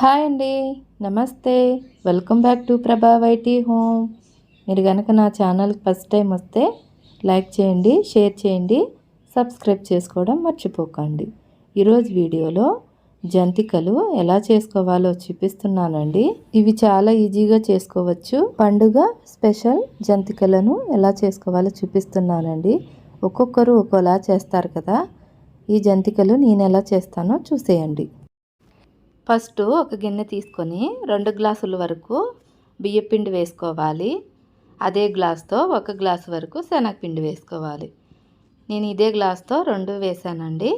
Hi అండి. నమస్తే. Welcome back to Prabha YT home. మీరు కనుక నా ఛానల్కి ఫస్ట్ టైం వస్తే లైక్ చేయండి షేర్ చేయండి సబ్స్క్రైబ్ చేసుకోవడం మర్చిపోకండి. ఈరోజు వీడియోలో జంతికలు ఎలా చేసుకోవాలో చూపిస్తున్నానండి. ఇవి చాలా ఈజీగా చేసుకోవచ్చు. పండుగ స్పెషల్ జంతికలను ఎలా చేసుకోవాలో చూపిస్తున్నానండి. ఒక్కొక్కరు ఒక్కోలా చేస్తారు కదా. ఈ జంతికలు నేను ఎలా చేస్తానో చూసేయండి. ఫస్ట్ ఒక గిన్నె తీసుకొని రెండు గ్లాసుల వరకు బియ్యపిండి వేసుకోవాలి. అదే గ్లాస్తో ఒక గ్లాసు వరకు శనగపిండి వేసుకోవాలి. నేను ఇదే గ్లాస్తో రెండు వేసానండి.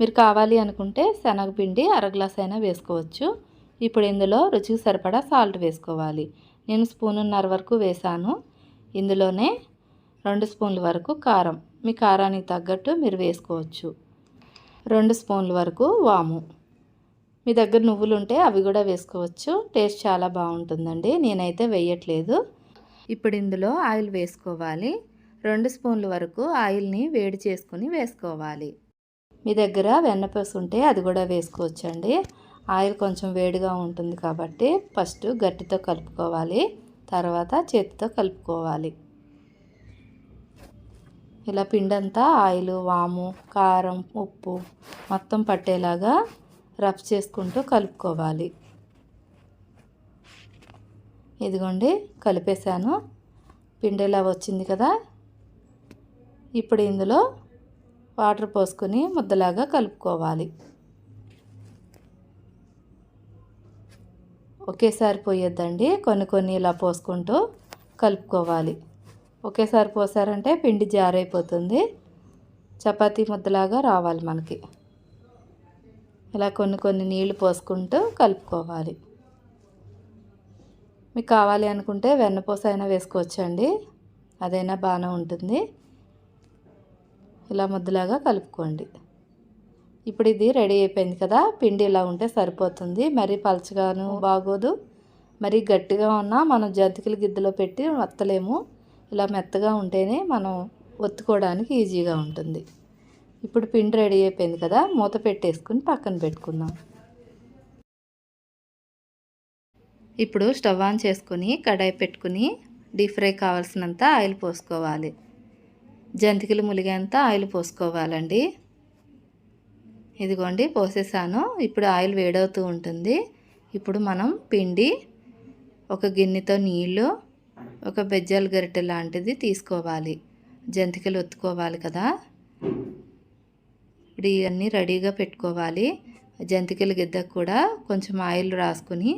మీరు కావాలి అనుకుంటే శనగపిండి అర గ్లాస్ అయినా వేసుకోవచ్చు. ఇప్పుడు ఇందులో రుచికి సరిపడా సాల్ట్ వేసుకోవాలి. నేను స్పూనున్నర వరకు వేసాను. ఇందులోనే రెండు స్పూన్ల వరకు కారం. మీ కారానికి తగ్గట్టు మీరు వేసుకోవచ్చు. రెండు స్పూన్ల వరకు వాము. మీ దగ్గర నువ్వులు ఉంటే అవి కూడా వేసుకోవచ్చు. టేస్ట్ చాలా బాగుంటుందండి. నేనైతే వేయట్లేదు. ఇప్పుడు ఇందులో ఆయిల్ వేసుకోవాలి. రెండు స్పూన్ల వరకు ఆయిల్ని వేడి చేసుకుని వేసుకోవాలి. మీ దగ్గర వెన్నపూస ఉంటే అది కూడా వేసుకోవచ్చండి. ఆయిల్ కొంచెం వేడిగా ఉంటుంది కాబట్టి ఫస్ట్ గట్టితో కలుపుకోవాలి. తర్వాత చేతితో కలుపుకోవాలి. ఇలా పిండంతా ఆయిల్ వాము కారం ఉప్పు మొత్తం పట్టేలాగా రఫ్ చేసుకుంటూ కలుపుకోవాలి. ఇదిగోండి కలిపేశాను. పిండిలా వచ్చింది కదా? ఇప్పుడు ఇందులో వాటర్ పోసుకొని ముద్దలాగా కలుపుకోవాలి. ఒకేసారి పోయొద్దండి. కొన్ని కొన్ని ఇలా పోసుకుంటూ కలుపుకోవాలి. ఒకేసారి పోసారంటే పిండి జారైపోతుంది. చపాతీ ముద్దలాగా రావాలి మనకి. ఇలా కొన్ని కొన్ని నీళ్ళు పోసుకుంటూ కలుపుకోవాలి. మీకు కావాలి అనుకుంటే వెన్నపూస అయినా వేసుకోవచ్చండి. అదైనా బాగానే ఉంటుంది. ఇలా ముద్దలాగా కలుపుకోండి. ఇప్పుడు ఇది రెడీ అయిపోయింది కదా పిండి ఇలా ఉంటే సరిపోతుంది. మరీ పలచగాను బాగోదు. మరీ గట్టిగా ఉన్నా మనం జంతికలు గిద్దలో పెట్టి వత్తలేము. ఇలా మెత్తగా ఉంటేనే మనం ఒత్తుకోవడానికి ఈజీగా ఉంటుంది. ఇప్పుడు పిండి రెడీ అయిపోయింది కదా మూత పెట్టేసుకుని పక్కన పెట్టుకుందాం. ఇప్పుడు స్టవ్ ఆన్ చేసుకుని కడాయి పెట్టుకుని డీప్ ఫ్రై కావాల్సినంత ఆయిల్ పోసుకోవాలి. జంతికలు ములిగేంత ఆయిల్ పోసుకోవాలండి. ఇదిగోండి పోసేసాను. ఇప్పుడు ఆయిల్ వేడవుతూ ఉంటుంది. ఇప్పుడు మనం పిండి ఒక గిన్నెతో నీళ్ళు ఒక బెజ్జాల గరిటె లాంటిది తీసుకోవాలి. జంతికలు ఒత్తుకోవాలి కదా. ఇప్పుడు ఇవన్నీ రెడీగా పెట్టుకోవాలి. జంతికల గిద్దకు కూడా కొంచెం ఆయిల్ రాసుకొని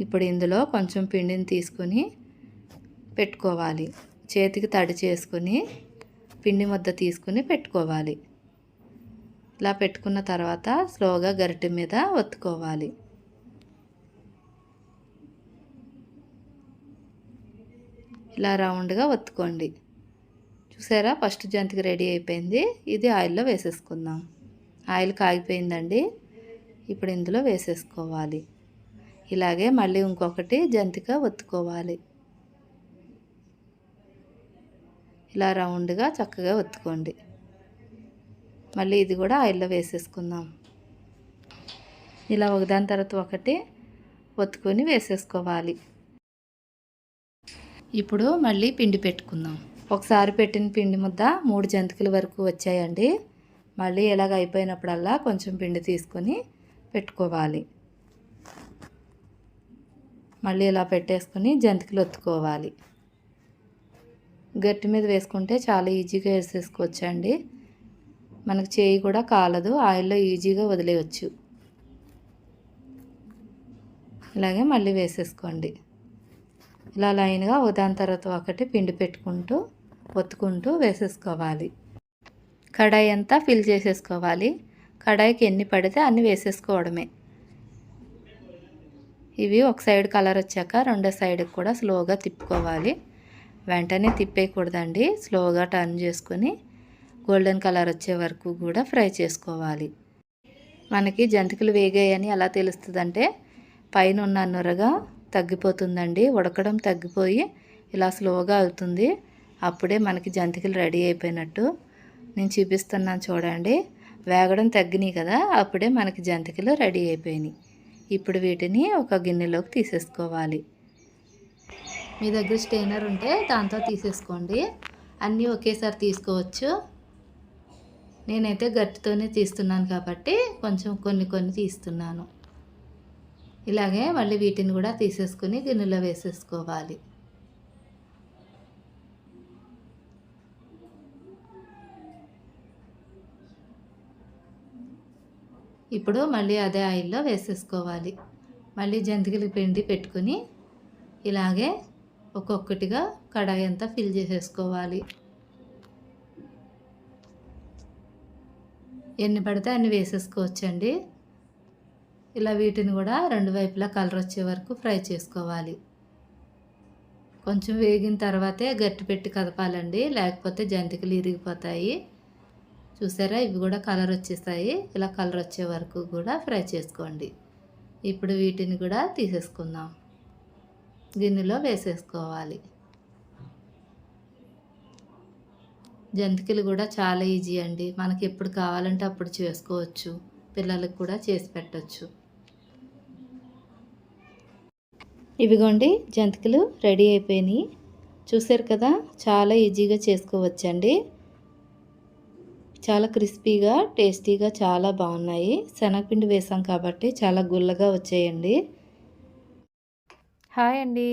ఇప్పుడు ఇందులో కొంచెం పిండిని తీసుకొని పెట్టుకోవాలి. చేతికి తడి చేసుకొని పిండి ముద్ద తీసుకుని పెట్టుకోవాలి. ఇలా పెట్టుకున్న తర్వాత స్లోగా గరిటె మీద ఒత్తుకోవాలి. ఇలా రౌండ్గా ఒత్తుకోండి. చూసారా? ఫస్ట్ జంతికి రెడీ అయిపోయింది. ఇది ఆయిల్లో వేసేసుకుందాం. ఆయిల్ కాగిపోయిందండి. ఇప్పుడు ఇందులో వేసేసుకోవాలి. ఇలాగే మళ్ళీ ఇంకొకటి జంతిక ఒత్తుకోవాలి. ఇలా రౌండ్గా చక్కగా ఒత్తుకోండి. మళ్ళీ ఇది కూడా ఆయిల్లో వేసేసుకుందాం. ఇలా ఒకదాని తర్వాత ఒకటి ఒత్తుకొని వేసేసుకోవాలి. ఇప్పుడు మళ్ళీ పిండి పెట్టుకుందాం. ఒకసారి పెట్టిన పిండి ముద్ద మూడు జంతికల వరకు వచ్చాయండి. మళ్ళీ ఇలాగ అయిపోయినప్పుడల్లా కొంచెం పిండి తీసుకొని పెట్టుకోవాలి. మళ్ళీ ఇలా పెట్టేసుకొని జంతికలు ఒత్తుకోవాలి. గట్టి మీద వేసుకుంటే చాలా ఈజీగా వేసేసుకోవచ్చండి. మనకు చేయి కూడా కాలదు ఆయిల్లో ఈజీగా వదిలేయచ్చు. ఇలాగే మళ్ళీ వేసేసుకోండి. ఇలా లైన్గా దాని తర్వాత ఒకటి పిండి పెట్టుకుంటూ ఒత్తుకుంటూ వేసేసుకోవాలి. కడాయి అంతా ఫిల్ చేసేసుకోవాలి. కడాయికి ఎన్ని పడితే అన్ని వేసేసుకోవడమే. ఇవి ఒక సైడ్ కలర్ వచ్చాక రెండో సైడ్కి కూడా స్లోగా తిప్పుకోవాలి. వెంటనే తిప్పేయకూడదండి. స్లోగా టర్న్ చేసుకొని గోల్డెన్ కలర్ వచ్చే వరకు కూడా ఫ్రై చేసుకోవాలి. మనకి జంతికలు వేగాయని ఎలా తెలుస్తుందంటే పైన ఉన్న నొరగా తగ్గిపోతుందండి. ఉడకడం తగ్గిపోయి ఇలా స్లోగా అవుతుంది. అప్పుడే మనకి జంతికలు రెడీ అయిపోయినట్టు నేను చూపిస్తున్నాను చూడండి. వేగడం తగ్గినాయి కదా అప్పుడే మనకి జంతికలు రెడీ అయిపోయినాయి. ఇప్పుడు వీటిని ఒక గిన్నెలోకి తీసేసుకోవాలి. మీ దగ్గర స్టెయినర్ ఉంటే దాంతో తీసేసుకోండి. అన్నీ ఒకేసారి తీసుకోవచ్చు. నేనైతే గట్టితోనే తీస్తున్నాను కాబట్టి కొంచెం కొన్ని కొన్ని తీస్తున్నాను. ఇలాగే మళ్ళీ వీటిని కూడా తీసేసుకుని గిన్నెలో వేసేసుకోవాలి. ఇప్పుడు మళ్ళీ అదే ఆయిల్లో వేసేసుకోవాలి. మళ్ళీ జంతికలు పిండి పెట్టుకుని ఇలాగే ఒక్కొక్కటిగా కడాయి అంతా ఫిల్ చేసేసుకోవాలి. ఎన్ని పడితే అన్ని వేసేసుకోవచ్చండి. ఇలా వీటిని కూడా రెండు వైపులా కలర్ వచ్చే వరకు ఫ్రై చేసుకోవాలి. కొంచెం వేగిన తర్వాతే గట్టి పెట్టి కదపాలండి. లేకపోతే జంతికలు ఇరిగిపోతాయి. చూసారా? ఇవి కూడా కలర్ వచ్చేస్తాయి ఇలా కలర్ వచ్చే వరకు కూడా ఫ్రై చేసుకోండి. ఇప్పుడు వీటిని కూడా తీసేసుకుందాం. గిన్నెలో వేసేసుకోవాలి. జంతికలు కూడా చాలా ఈజీ అండి. మనకి ఎప్పుడు కావాలంటే అప్పుడు చేసుకోవచ్చు. పిల్లలకు కూడా చేసి పెట్టచ్చు. ఇవిగోండి జంతికలు రెడీ అయిపోయినాయి. చూసారు కదా? చాలా ఈజీగా చేసుకోవచ్చండి. చాలా క్రిస్పీగా టేస్టీగా చాలా బాగున్నాయి. శనగపిండి వేసాం కాబట్టి చాలా గుల్లగా వచ్చాయండి. హాయ్ అండి.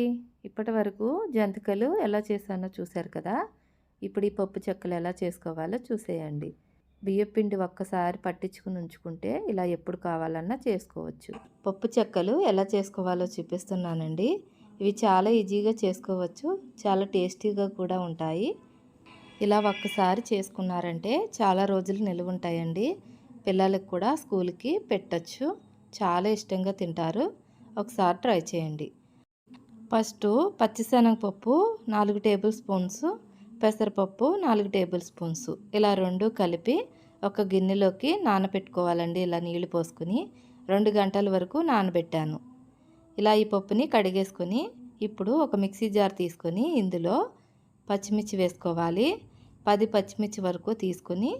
ఇప్పటి వరకు జంతికలు ఎలా చేశానో చూశారు కదా? ఇప్పుడు ఈ పప్పు చెక్కలు ఎలా చేసుకోవాలో చూసేయండి. బియ్యపిండి ఒక్కసారి పట్టించుకుని ఉంచుకుంటే ఇలా ఎప్పుడు కావాలన్నా చేసుకోవచ్చు. పప్పు చెక్కలు ఎలా చేసుకోవాలో చూపిస్తున్నానండి. ఇవి చాలా ఈజీగా చేసుకోవచ్చు. చాలా టేస్టీగా కూడా ఉంటాయి. ఇలా ఒక్కసారి చేసుకున్నారంటే చాలా రోజులు నిలువ ఉంటాయండి పిల్లలకు కూడా స్కూల్కి పెట్టచ్చు. చాలా ఇష్టంగా తింటారు. ఒకసారి ట్రై చేయండి. ఫస్ట్ పచ్చిశనగపప్పు నాలుగు టేబుల్ స్పూన్స్ పెసరపప్పు నాలుగు టేబుల్ స్పూన్స్. ఇలా రెండు కలిపి ఒక గిన్నెలోకి నానబెట్టుకోవాలండి ఇలా నీళ్ళు పోసుకుని రెండు గంటల వరకు నానబెట్టాను. ఇలా ఈ పప్పుని కడిగేసుకొని ఇప్పుడు ఒక మిక్సీ జార్ తీసుకొని ఇందులో పచ్చిమిర్చి వేసుకోవాలి. పది పచ్చిమిర్చి వరకు తీసుకొని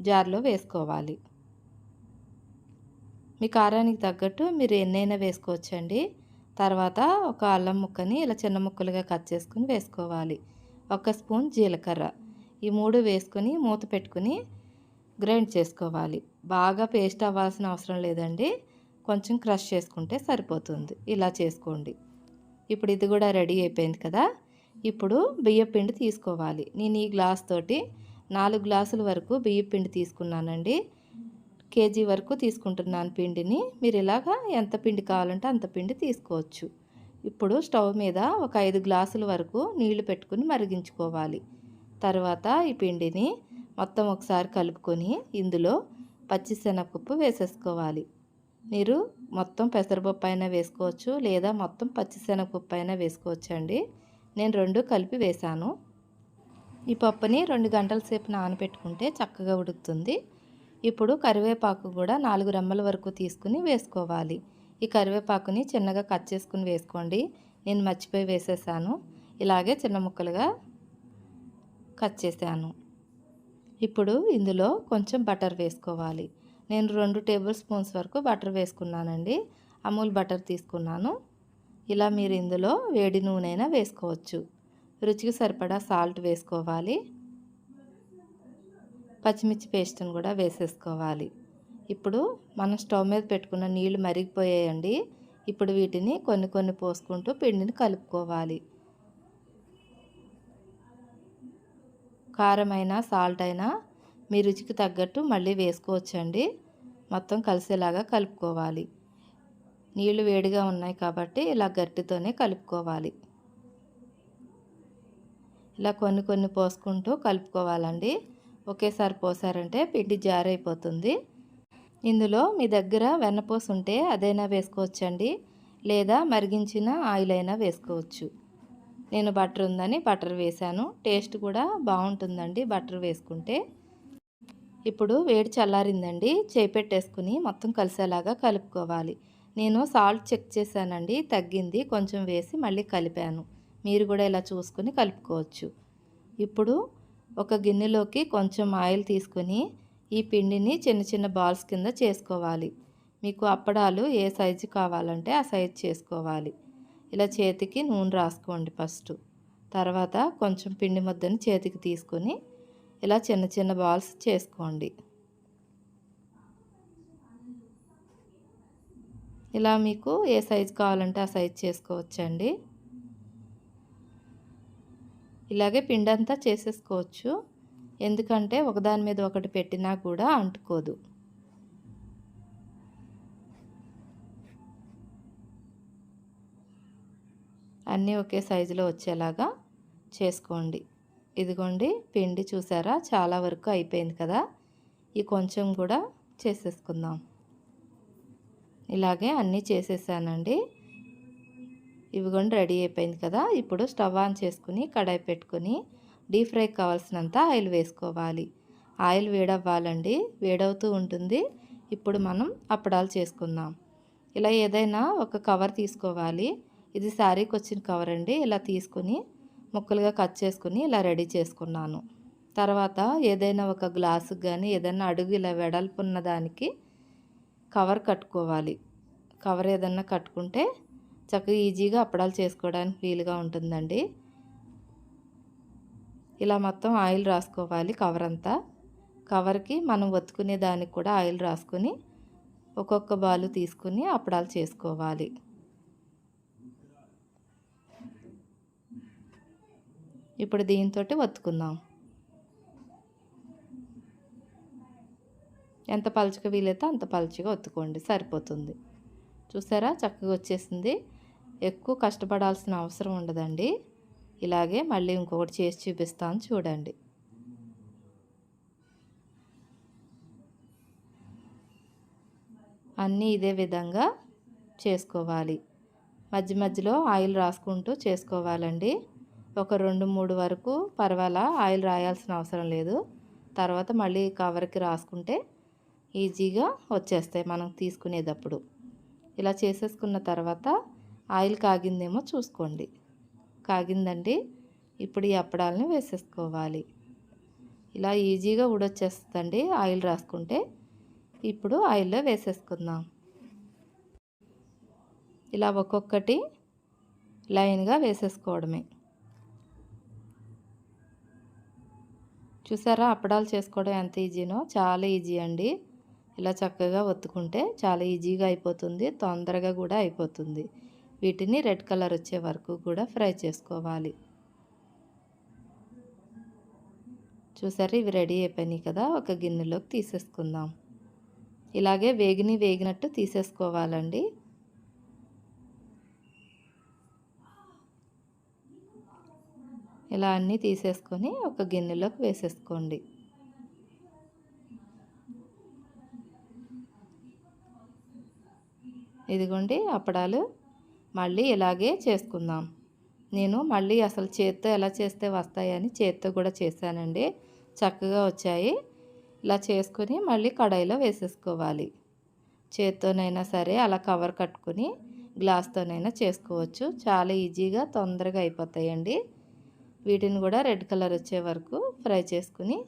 జార్లో వేసుకోవాలి. మీ కారానికి తగ్గట్టు మీరు ఎన్నైనా వేసుకోవచ్చండి. తర్వాత ఒక అల్లం ముక్కని ఇలా చిన్న ముక్కలుగా కట్ చేసుకుని వేసుకోవాలి. ఒక స్పూన్ జీలకర్ర. ఈ మూడు వేసుకొని మూత పెట్టుకుని గ్రైండ్ చేసుకోవాలి. బాగా పేస్ట్ అవ్వాల్సిన అవసరం లేదండి. కొంచెం క్రష్ చేసుకుంటే సరిపోతుంది. ఇలా చేసుకోండి. ఇప్పుడు ఇది కూడా రెడీ అయిపోయింది కదా. ఇప్పుడు బియ్యపిండి తీసుకోవాలి. నేను ఈ గ్లాస్ తోటి నాలుగు గ్లాసుల వరకు బియ్యపిండి తీసుకున్నానండి. కేజీ వరకు తీసుకుంటున్నాను పిండిని. మీరు ఇలాగా ఎంత పిండి కావాలంటే అంత పిండి తీసుకోవచ్చు. ఇప్పుడు స్టవ్ మీద ఒక ఐదు గ్లాసుల వరకు నీళ్ళు పెట్టుకుని మరిగించుకోవాలి. తర్వాత ఈ పిండిని మొత్తం ఒకసారి కలుపుకొని ఇందులో పచ్చిశనగపప్పు వేసేసుకోవాలి. మీరు మొత్తం పెసరపప్పు అయినా వేసుకోవచ్చు లేదా మొత్తం పచ్చిశనగపప్పు అయినా వేసుకోవచ్చు అండి నేను రెండు కలిపి వేశాను. ఈ పప్పుని రెండు గంటల సేపు నానబెట్టుకుంటే చక్కగా ఉడుకుతుంది. ఇప్పుడు కరివేపాకు కూడా నాలుగు రెమ్మల వరకు తీసుకుని వేసుకోవాలి. ఈ కరివేపాకుని చిన్నగా కట్ చేసుకుని వేసుకోండి. నేను మర్చిపోయి వేసేసాను. ఇలాగే చిన్న ముక్కలుగా కట్ చేశాను. ఇప్పుడు ఇందులో కొంచెం బటర్ వేసుకోవాలి. నేను రెండు టేబుల్ స్పూన్స్ వరకు బటర్ వేసుకున్నానండి. అమూల్ బటర్ తీసుకున్నాను. ఇలా మీరు ఇందులో వేడి నూనె వేసుకోవచ్చు. రుచికి సరిపడా సాల్ట్ వేసుకోవాలి. పచ్చిమిర్చి పేస్ట్ని కూడా వేసేసుకోవాలి. ఇప్పుడు మనం స్టవ్ మీద పెట్టుకున్న నీళ్ళు మరిగిపోయాయండి. ఇప్పుడు వీటిని కొన్ని కొన్ని పోసుకుంటూ పిండిని కలుపుకోవాలి. కారం అయినా సాల్ట్ అయినా మీ రుచికి తగ్గట్టు మళ్ళీ వేసుకోవచ్చండి. మొత్తం కలిసేలాగా కలుపుకోవాలి. నీళ్ళు వేడిగా ఉన్నాయి కాబట్టి ఇలా గట్టితోనే కలుపుకోవాలి. ఇలా కొన్ని కొన్ని పోసుకుంటూ కలుపుకోవాలండి. ఒకేసారి పోసారంటే పిండి జారైపోతుంది. ఇందులో మీ దగ్గర వెన్నపూస ఉంటే అదైనా వేసుకోవచ్చండి. లేదా మరిగించిన ఆయిల్ అయినా వేసుకోవచ్చు. నేను బటర్ ఉందని బటర్ వేశాను. టేస్ట్ కూడా బాగుంటుందండి బటర్ వేసుకుంటే. ఇప్పుడు వేడి చల్లారిందండి. చేపెట్టేసుకుని మొత్తం కలిసేలాగా కలుపుకోవాలి. నేను సాల్ట్ చెక్ చేశానండి తగ్గింది కొంచెం వేసి మళ్ళీ కలిపాను. మీరు కూడా ఇలా చూసుకొని కలుపుకోవచ్చు. ఇప్పుడు ఒక గిన్నెలోకి కొంచెం ఆయిల్ తీసుకొని ఈ పిండిని చిన్న చిన్న బాల్స్ కింద చేసుకోవాలి. మీకు అప్పడాలు ఏ సైజు కావాలంటే ఆ సైజు చేసుకోవాలి. ఇలా చేతికి నూనె రాసుకోండి ఫస్ట్. తర్వాత కొంచెం పిండి ముద్దని చేతికి తీసుకొని ఇలా చిన్న చిన్న బాల్స్ చేసుకోండి. ఇలా మీకు ఏ సైజు కావాలంటే ఆ సైజు చేసుకోవచ్చండి. ఇలాగే పిండంతా చేసేసుకోవచ్చు. ఎందుకంటే ఒకదాని మీద ఒకటి పెట్టినా కూడా అంటుకోదు. అన్నీ ఒకే సైజులో వచ్చేలాగా చేసుకోండి. ఇదిగోండి పిండి చూసారా? చాలా వరకు అయిపోయింది కదా? ఈ కొంచెం కూడా చేసేసుకుందాం. ఇలాగే అన్నీ చేసేసానండి. ఇవిగోండి రెడీ అయిపోయింది కదా. ఇప్పుడు స్టవ్ ఆన్ చేసుకుని కడాయి పెట్టుకుని డీప్ ఫ్రై కావాల్సినంత ఆయిల్ వేసుకోవాలి. ఆయిల్ వేడవ్వాలండి. వేడవుతూ ఉంటుంది. ఇప్పుడు మనం అప్పడాలు చేసుకుందాం. ఇలా ఏదైనా ఒక కవర్ తీసుకోవాలి. ఇది శారీకి వచ్చిన కవర్ అండి. ఇలా తీసుకుని ముక్కలుగా కట్ చేసుకుని ఇలా రెడీ చేసుకున్నాను. తర్వాత ఏదైనా ఒక గ్లాసుకి కానీ ఏదైనా అడుగు ఇలా వెడల్పున్న దానికి కవర్ కట్టుకోవాలి. కవర్ ఏదన్నా కట్టుకుంటే చక్కగా ఈజీగా అప్పడాలు చేసుకోవడానికి వీలుగా ఉంటుందండి. ఇలా మొత్తం ఆయిల్ రాసుకోవాలి కవర్ అంతా. కవర్కి మనం ఒత్తుకునే దానికి కూడా ఆయిల్ రాసుకొని ఒక్కొక్క బాలు తీసుకుని అప్పడాలు చేసుకోవాలి. ఇప్పుడు దీంతో ఒత్తుకుందాం. ఎంత పలుచగా వీలైతే అంత పలుచగా ఒత్తుకోండి సరిపోతుంది. చూసారా? చక్కగా వచ్చేసింది. ఎక్కువ కష్టపడాల్సిన అవసరం ఉండదండి. ఇలాగే మళ్ళీ ఇంకొకటి చేసి చూపిస్తాను చూడండి. అన్నీ ఇదే విధంగా చేసుకోవాలి. మధ్య మధ్యలో ఆయిల్ రాసుకుంటూ చేసుకోవాలండి. ఒక రెండు మూడు వరకు పర్వాలా ఆయిల్ రాయాల్సిన అవసరం లేదు. తర్వాత మళ్ళీ కవర్కి రాసుకుంటే ఈజీగా వచ్చేస్తాయి మనం తీసుకునేటప్పుడు. ఇలా చేసేసుకున్న తర్వాత ఆయిల్ కాగిందేమో చూసుకోండి. కాగిందండి ఇప్పుడు ఈ అప్పడాలని వేసేసుకోవాలి. ఇలా ఈజీగా ఊడొచ్చేస్తుందండి ఆయిల్ రాసుకుంటే. ఇప్పుడు ఆయిల్లో వేసేసుకుందాం. ఇలా ఒక్కొక్కటి లైన్గా వేసేసుకోవడమే. చూసారా అప్పడాలు చేసుకోవడం ఎంత ఈజీనో? చాలా ఈజీ అండి. ఇలా చక్కగా ఒత్తుకుంటే చాలా ఈజీగా అయిపోతుంది తొందరగా కూడా అయిపోతుంది. వీటిని రెడ్ కలర్ వచ్చే వరకు కూడా ఫ్రై చేసుకోవాలి. చూసారు ఇవి రెడీ అయిపోయినాయి కదా ఒక గిన్నెలోకి తీసేసుకుందాం. ఇలాగే వేగిని వేగినట్టు తీసేసుకోవాలండి. ఇలా అన్నీ తీసేసుకొని ఒక గిన్నెలోకి వేసేసుకోండి. ఇదిగోండి అప్పడాలు మళ్ళీ ఇలాగే చేసుకుందాం. నేను మళ్ళీ అసలు చేత్తో ఎలా చేస్తే వస్తాయని చేత్తో కూడా చేశానండి. చక్కగా వచ్చాయి. ఇలా చేసుకుని మళ్ళీ కడాయిలో వేసేసుకోవాలి. చేత్తోనైనా సరే అలా కవర్ కట్టుకుని గ్లాస్తోనైనా చేసుకోవచ్చు. చాలా ఈజీగా తొందరగా అయిపోతాయండి. వీటిని కూడా రెడ్ కలర్ వచ్చే వరకు ఫ్రై చేసుకుని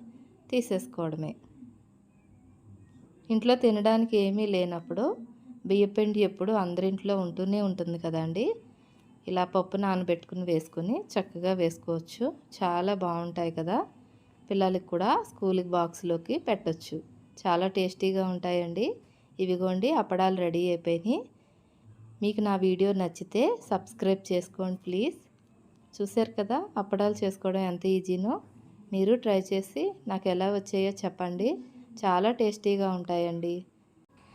తీసేసుకోవడమే. ఇంట్లో తినడానికి ఏమీ లేనప్పుడు బియ్యపిండి ఎప్పుడు అందరింట్లో ఉంటూనే ఉంటుంది కదండి. ఇలా పప్పు నానబెట్టుకుని వేసుకుని చక్కగా వేసుకోవచ్చు. చాలా బాగుంటాయి కదా. పిల్లలకి కూడా స్కూల్కి బాక్స్లోకి పెట్టచ్చు. చాలా టేస్టీగా ఉంటాయండి. ఇవిగోండి అప్పడాలు రెడీ అయిపోయినాయి. మీకు నా వీడియో నచ్చితే సబ్స్క్రైబ్ చేసుకోండి ప్లీజ్. చూశారు కదా అప్పడాలు చేసుకోవడం ఎంత ఈజీనో? మీరు ట్రై చేసి నాకు ఎలా వచ్చాయో చెప్పండి. చాలా టేస్టీగా ఉంటాయండి.